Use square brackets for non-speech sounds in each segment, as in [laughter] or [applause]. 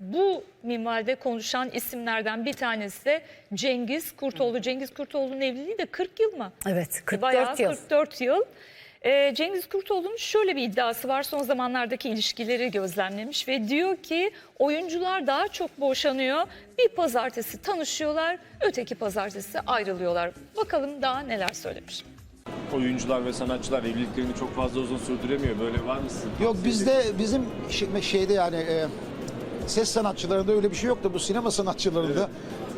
Bu minvalde konuşan isimlerden bir tanesi de Cengiz Kurtoğlu. Cengiz Kurtoğlu'nun evliliği de 40 yıl mı? Evet 44 Bayağı yıl. 44 yıl. Ee, Cengiz Kurtoğlu'nun şöyle bir iddiası var. Son zamanlardaki ilişkileri gözlemlemiş ve diyor ki oyuncular daha çok boşanıyor. Bir pazartesi tanışıyorlar, öteki pazartesi ayrılıyorlar. Bakalım daha neler söylemiş. oyuncular ve sanatçılar evliliklerini çok fazla uzun sürdüremiyor. Böyle var mı sizin? Yok bizde bizim şey- şeyde yani e, ses sanatçılarında öyle bir şey yok da bu sinema sanatçılarında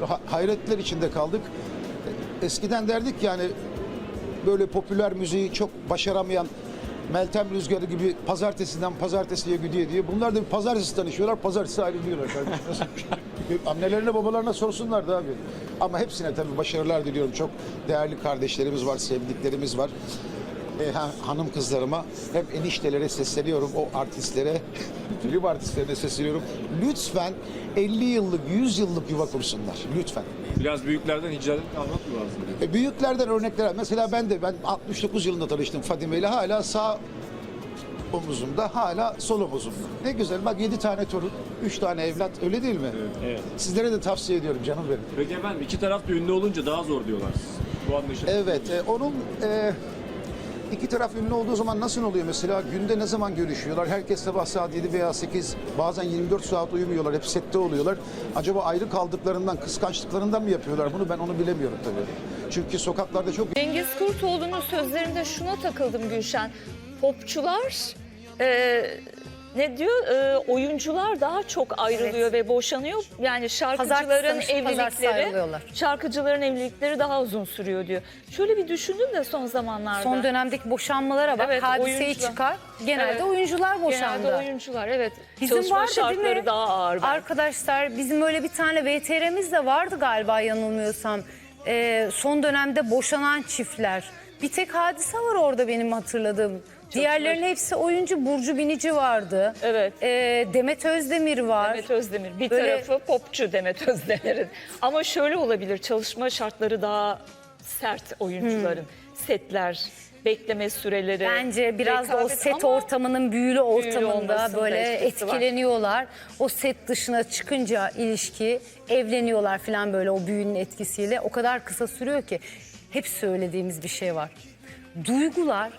ha- hayretler içinde kaldık. Eskiden derdik yani böyle popüler müziği çok başaramayan Meltem Rüzgarı gibi pazartesiden pazartesiye gidiyor diye. Bunlar da bir pazartesi tanışıyorlar, pazartesi ayrılıyorlar kardeşim. Nasıl bir şey? [laughs] Annelerine babalarına sorsunlar da abi. Ama hepsine tabii başarılar diliyorum. Çok değerli kardeşlerimiz var, sevdiklerimiz var. E, ha- hanım kızlarıma hem eniştelere sesleniyorum o artistlere [laughs] film artistlerine sesleniyorum. Lütfen 50 yıllık 100 yıllık yuva kursunlar. Lütfen. Biraz büyüklerden icraat almak mı lazım? E, büyüklerden örnekler. Mesela ben de ben 69 yılında tanıştım Fadime ile hala sağ omuzumda hala sol omuzumda. Ne güzel bak 7 tane torun, 3 tane evlat öyle değil mi? Evet. Sizlere de tavsiye ediyorum canım benim. Peki efendim iki taraf da ünlü olunca daha zor diyorlar. Bu anlaşılır. Evet, e, onun e, iki taraf ünlü olduğu zaman nasıl oluyor mesela? Günde ne zaman görüşüyorlar? Herkes sabah saat 7 veya 8, bazen 24 saat uyumuyorlar, hep sette oluyorlar. Acaba ayrı kaldıklarından, kıskançlıklarından mı yapıyorlar bunu? Ben onu bilemiyorum tabii. Çünkü sokaklarda çok Cengiz Kurtoğlu'nun sözlerinde şuna takıldım Gülşen. Popçular e, ne diyor? E, oyuncular daha çok ayrılıyor ve boşanıyor. Yani şarkıcıların pazartesi evlilikleri, ayrılıyorlar. şarkıcıların evlilikleri daha uzun sürüyor diyor. Şöyle bir düşündüm de son zamanlarda. Son dönemdeki boşanmalara bak. Evet, Hadiseyi oyuncular. çıkar. Genelde Evet. oyuncular boşandı. Genelde oyuncular evet. Bizim Çalışma vardı değil şartları mi? daha ağır. belki. Arkadaşlar bizim öyle bir tane VTR'miz de vardı galiba yanılmıyorsam. Ee, son dönemde boşanan çiftler. Bir tek hadise var orada benim hatırladığım. Diğerlerinin hepsi oyuncu. Burcu Binici vardı. Evet. Ee, Demet Özdemir var. Demet Özdemir. Bir Böyle- tarafı popçu Demet Özdemir'in. Ama şöyle olabilir. Çalışma şartları daha sert oyuncuların. Setler, bekleme süreleri. Bence biraz da o rekabet set ama ortamının büyülü ortamında olmasında böyle etkisi var. etkileniyorlar. O set dışına çıkınca ilişki evleniyorlar falan böyle o büyünün etkisiyle. O kadar kısa sürüyor ki hep söylediğimiz bir şey var. Duygular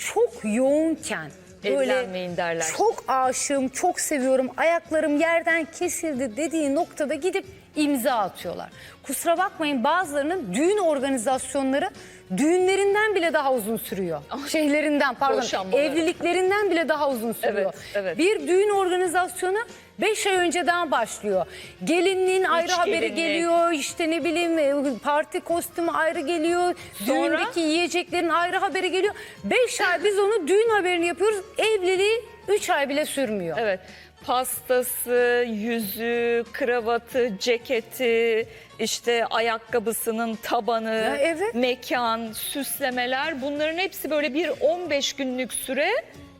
çok yoğunken böyle Evlenmeyin derler. çok aşığım, çok seviyorum, ayaklarım yerden kesildi dediği noktada gidip imza atıyorlar. Kusura bakmayın bazılarının düğün organizasyonları düğünlerinden bile daha uzun sürüyor. Şeylerinden pardon Boşanmaları. evliliklerinden bile daha uzun sürüyor. Evet, evet. Bir düğün organizasyonu 5 ay önceden başlıyor. Gelinliğin ayrı haberi gelinlik. geliyor. işte ne bileyim e, parti kostümü ayrı geliyor. Sonra? Düğündeki yiyeceklerin ayrı haberi geliyor. 5 ay biz onu düğün haberini yapıyoruz. Evliliği 3 ay bile sürmüyor. Evet. Pastası, yüzü, kravatı, ceketi, işte ayakkabısının tabanı, Ya evet. mekan, süslemeler bunların hepsi böyle bir 15 günlük süre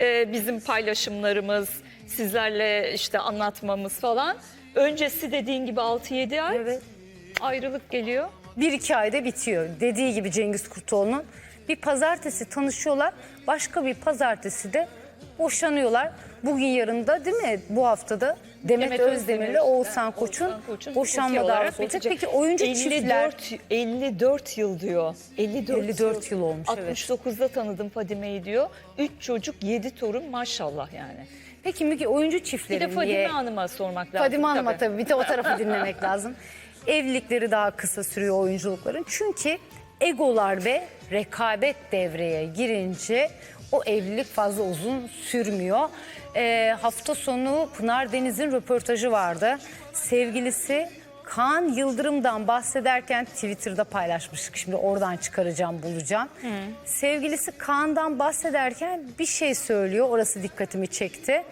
e, bizim paylaşımlarımız, sizlerle işte anlatmamız falan. Öncesi dediğin gibi 6-7 ay Evet. ayrılık geliyor. Bir iki ayda bitiyor. Dediği gibi Cengiz Kurtoğlu'nun. Bir pazartesi tanışıyorlar. Başka bir pazartesi de boşanıyorlar. Bugün yarın da değil mi bu haftada Demet, Demet Özdemir'le Özdemir, Oğuzhan Koç'un Koç'un boşanma hukuki olarak davası olacak. bitecek. Peki oyuncu 54, çiftler 54 yıl diyor. 54, 54 yıl olmuş, evet. 69'da tanıdım Fadime'yi diyor. 3 çocuk 7 torun maşallah yani. Peki Müge oyuncu Bir çiftleri de Fadime niye? Hanım'a sormak lazım. Fadime Hanım'a tabii bir de o tarafı dinlemek [laughs] lazım. Evlilikleri daha kısa sürüyor oyunculukların. Çünkü egolar ve rekabet devreye girince o evlilik fazla uzun sürmüyor. Ee, hafta sonu Pınar Deniz'in röportajı vardı. Sevgilisi Kaan Yıldırım'dan bahsederken Twitter'da paylaşmıştık. Şimdi oradan çıkaracağım, bulacağım. Sevgilisi Kaan'dan bahsederken bir şey söylüyor. Orası dikkatimi çekti.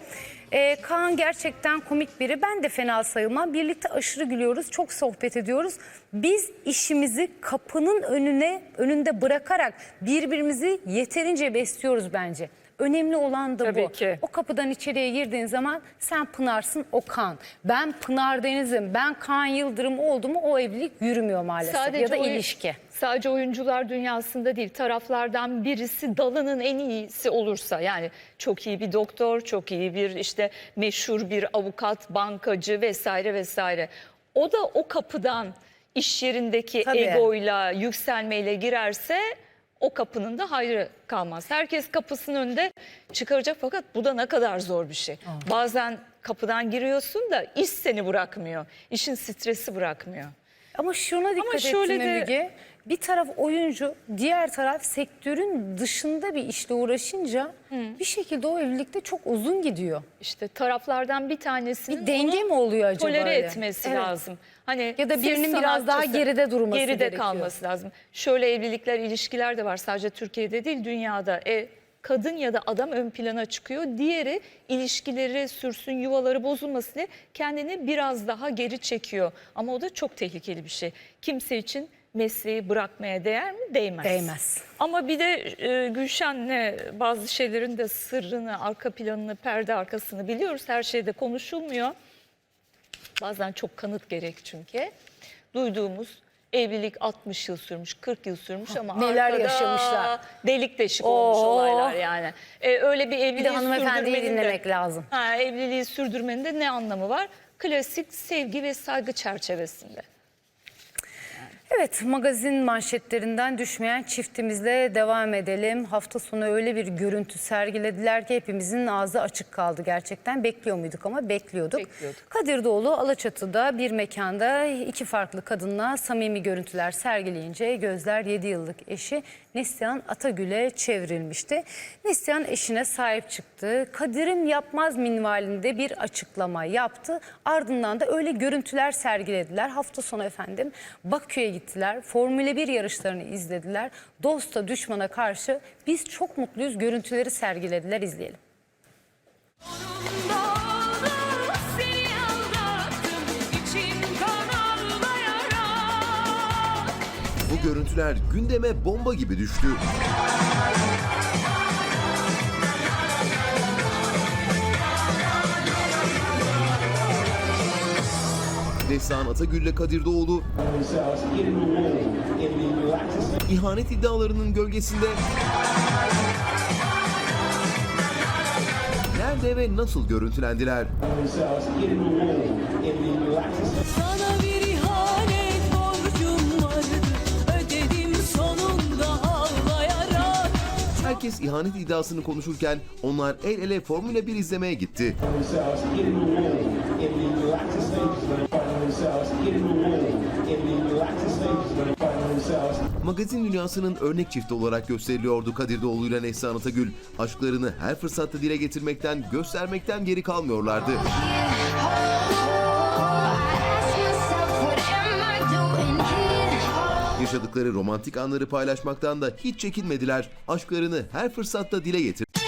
Ee, Kaan gerçekten komik biri. Ben de fena sayılmam. Birlikte aşırı gülüyoruz. Çok sohbet ediyoruz. Biz işimizi kapının önüne önünde bırakarak birbirimizi yeterince besliyoruz bence. Önemli olan da Tabii bu. ki. O kapıdan içeriye girdiğin zaman sen Pınar'sın o Kan. Ben Pınar Deniz'im, ben Kaan Yıldırım oldu mu o evlilik yürümüyor maalesef ya da ilişki. Sadece oyuncular dünyasında değil taraflardan birisi dalının en iyisi olursa yani çok iyi bir doktor, çok iyi bir işte meşhur bir avukat, bankacı vesaire vesaire. O da o kapıdan iş yerindeki Tabii. egoyla, yükselmeyle girerse o kapının da hayrı kalmaz. Herkes kapısının önünde çıkaracak fakat bu da ne kadar zor bir şey. Bazen kapıdan giriyorsun da iş seni bırakmıyor. İşin stresi bırakmıyor. Ama şuna dikkat şöyle ettim de- Müge. Bir taraf oyuncu, diğer taraf sektörün dışında bir işle uğraşınca bir şekilde o evlilikte çok uzun gidiyor. İşte taraflardan bir tanesinin Bir denge mi oluyor acaba tolere öyle? etmesi Evet. lazım. Hani Ya da birinin biraz daha geride durması geride gerekiyor. kalması lazım. Şöyle evlilikler, ilişkiler de var sadece Türkiye'de değil dünyada. E, kadın ya da adam ön plana çıkıyor. Diğeri ilişkileri sürsün, yuvaları bozulmasın diye kendini biraz daha geri çekiyor. Ama o da çok tehlikeli bir şey. Kimse için mesleği bırakmaya değer mi? Değmez. Değmez. Ama bir de e, Gülşen'le bazı şeylerin de sırrını, arka planını, perde arkasını biliyoruz. Her şeyde konuşulmuyor. Bazen çok kanıt gerek çünkü. Duyduğumuz evlilik 60 yıl sürmüş, 40 yıl sürmüş ama Neler arkada yaşamışlar. delik deşik olmuş Oo. olaylar yani. E, öyle bir evliliği Bir de hanımefendiyi sürdürmenin de- dinlemek lazım. Ha, evliliği sürdürmenin de ne anlamı var? Klasik sevgi ve saygı çerçevesinde. Evet magazin manşetlerinden düşmeyen çiftimizle devam edelim. Hafta sonu öyle bir görüntü sergilediler ki hepimizin ağzı açık kaldı gerçekten. Bekliyor muyduk ama bekliyorduk. Bekliyorduk. Kadir Doğulu Alaçatı'da bir mekanda iki farklı kadınla samimi görüntüler sergileyince gözler 7 yıllık eşi Neslihan Atagül'e çevrilmişti. Neslihan eşine sahip çıktı. Kadir'im yapmaz minvalinde bir açıklama yaptı. Ardından da öyle görüntüler sergilediler. Hafta sonu efendim Bakü'ye gittiler. Formüle 1 yarışlarını izlediler. Dosta düşmana karşı biz çok mutluyuz görüntüleri sergilediler izleyelim. Bu görüntüler gündeme bomba gibi düştü. Neslihan Atagül'le Kadir Doğulu ihanet iddialarının gölgesinde nerede ve nasıl görüntülendiler? Sana bir ihanet borcum vardı Ödedim sonunda ağlayarak Herkes ihanet iddiasını konuşurken onlar el ele Formula 1 izlemeye gitti. Magazin dünyasının örnek çifti olarak gösteriliyordu Kadir Doğulu ile Neslihan Atagül. Aşklarını her fırsatta dile getirmekten, göstermekten geri kalmıyorlardı. Yaşadıkları romantik anları paylaşmaktan da hiç çekinmediler. Aşklarını her fırsatta dile getirdiler.